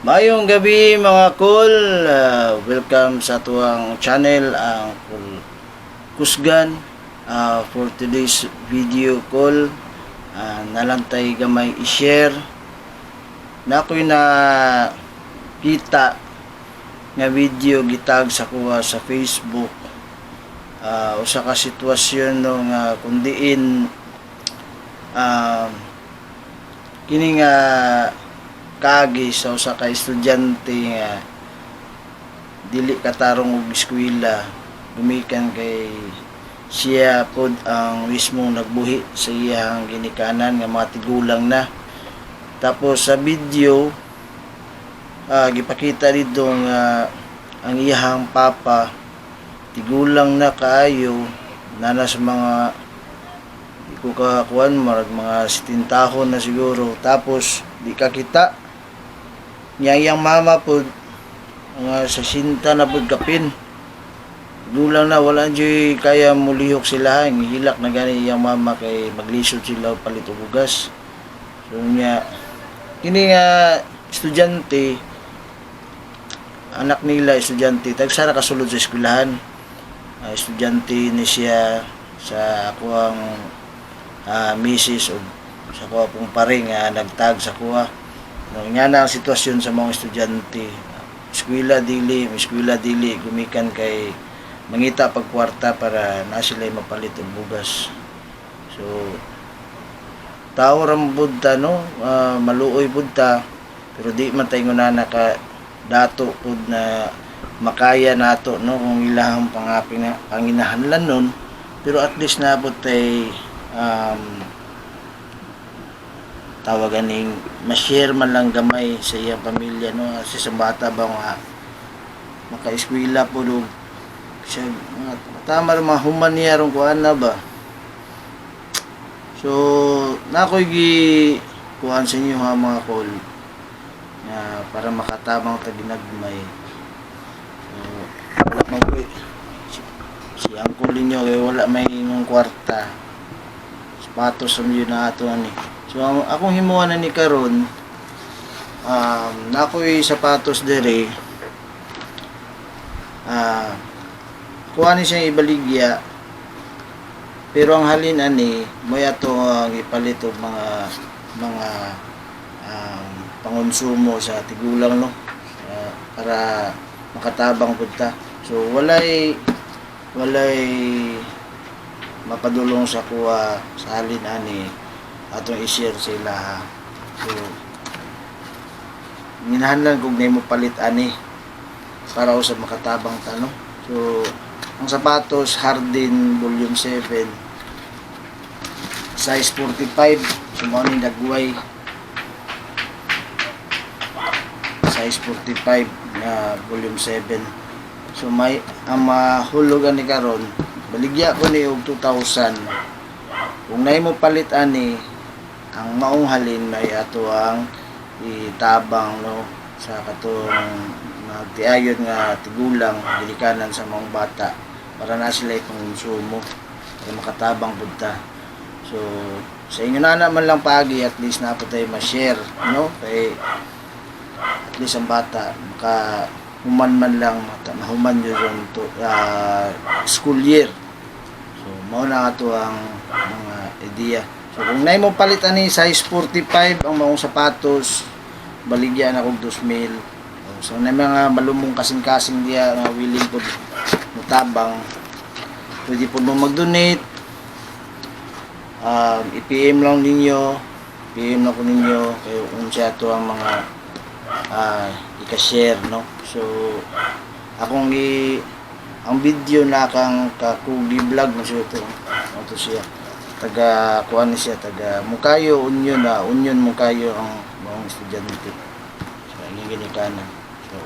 Mayong gabi mga cool, Ah, welcome sa tuwang channel ang Cool Kusgan Ah, for today's video call. Uh, nalantay gamay i-share na ako'y na kita nga video gitag sa kuha sa Facebook Ah, usa ka sitwasyon no nga kundiin um, kini nga kaagi sa usa ka estudyante nga dili katarong og eskwela. Gumikan kay siya pod ang mismo nagbuhi sa iyang ginikanan nga mga tigulang na. Tapos sa video ah, gipakita dito nga ang iyang papa tigulang na kaayo nana sa mga di kakuan marag mga sitintahon na siguro. Tapos di ka kita niya iyang mama po nga sa sinta na pud kapin. Gulang na wala dyan kaya mulihok sila. Ang hilak na gani iyang mama kay maglisod sila palit og bugas so niya kini nga estudyante anak nila estudyante tagsara kasulod sa eskwelahan. Ah, estudyante ni siya sa ako ang ah, misis o sa kuha pong paring nga nagtag sa kuha. No, nga na ang sitwasyon sa mga estudyante. Eskwela dili, eskwela dili, gumikan kay mangita pag kwarta para na sila mapalit og bugas. So, tao ram budta no, Ah, maluoy budta, pero di man tayo na naka dato pud na makaya nato no kung ilahang pangaping na panginahanglan nun pero at least nabot tay um, tawagan ning ma-share man lang gamay sa iyang pamilya no? Kasi sa bata ba nga maka-eskwela po do siya nga tama mga human niya ron kuan na ba? So nakoy gi kuan sa inyo ha mga call nga para makatabang taginagmay so wala man ko si, si uncle ninyo wala may nung kwarta. Sapatos sa mga na ato ani so ang akong himuan na ni karon um, nakoy sapatos dere ah kuha ni siya ibaligya pero ang halin ani mo ato ang ipalit mga mga um, pangonsumo sa tigulang no? Ah, para makatabang pud ta. So walay walay mapadulong sa kuha sa halin ani atong i-share sa ilaha so minahanlan kog nimo palit ani para usab makatabang ta no? So ang sapatos Hardin volume 7 size 45 so mao dagway size 45 na volume 7 so may ang mahulugan ni karon baligya ko ni og 2000 kung nay mo palit ani ang maong halin may ato ang itabang no sa katong nagtiayon nga tigulang dilikanan sa mga bata para na sila konsumo para makatabang budta so sa inyo na naman lang pagi at least na po tayo ma-share no kay at least ang bata maka human man lang mahuman yun yung to, ah, school year. So mao na ato ang mga idea so kung nay mo palitan ni size 45 ang maong sapatos baligyan ako 2,000 so na mga malumong kasing-kasing diya nga willing po mutabang pwede po mo mag-donate. Um, i-PM lang ninyo. PM lang ko ninyo. Kayo unsya to ang mga ah, ika-share no? So akong i ang video na kang kakugi vlog na siya to ano to siya taga kuan siya taga Mukayo Union na Union Mukayo ang mga estudyante. So ang ginikanan so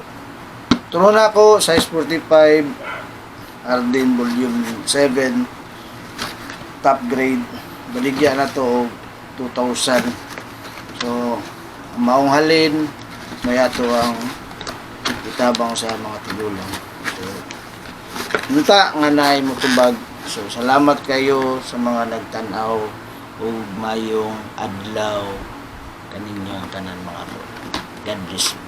tulo na ako size 45 Arden volume 7 top grade. Baligya na to og 2,000 so maong halin may ato ang itabang sa mga tigulang. So Nunta nga naay mo tubag. So salamat kayo sa mga nagtanaw ug mayong adlaw kaninyong tanan mga po. God bless you.